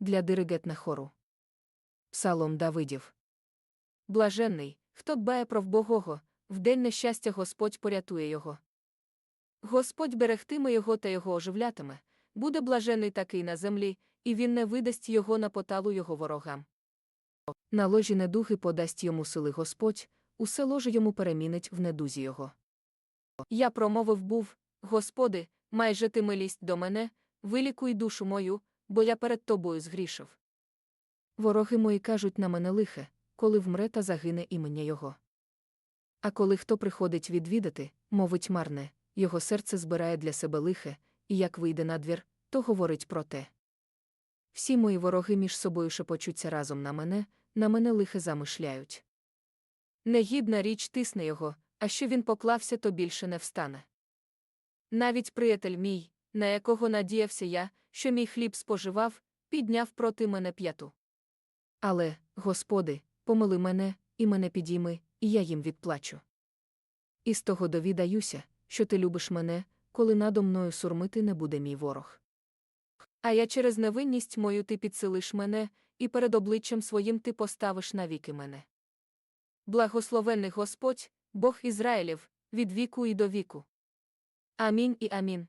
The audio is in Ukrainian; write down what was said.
для диригетна хору. Псалом Давидів. Блаженний, хто дбає про вбогого, в день нещастя Господь порятує його. Господь берегтиме його та його оживлятиме, буде блажений такий на землі, і він не видасть його на поталу його ворогам. На ложі недуги подасть йому сили Господь, усе ложе йому перемінить в недузі його. Я промовив був, Господи, майже ти милість до мене, вилікуй душу мою, бо я перед тобою згрішив. Вороги мої кажуть на мене лихе, коли вмре та загине імення його. А коли хто приходить відвідати, мовить марне, його серце збирає для себе лихе, і як вийде на двір, то говорить про те. Всі мої вороги між собою шепочуться разом на мене, на мене лихе замишляють. Негідна річ тисне його, а що він поклався, то більше не встане. Навіть приятель мій, на якого надіявся я, що мій хліб споживав, підняв проти мене п'яту. Але, Господи, помили мене, і мене підійми, і я їм відплачу. І з того довідаюся, що ти любиш мене, коли надо мною сурмити не буде мій ворог. А я через невинність мою ти підсилиш мене, і перед обличчям своїм ти поставиш навіки мене. Благословенний Господь, Бог Ізраїлів, від віку і до віку. Амінь і амінь.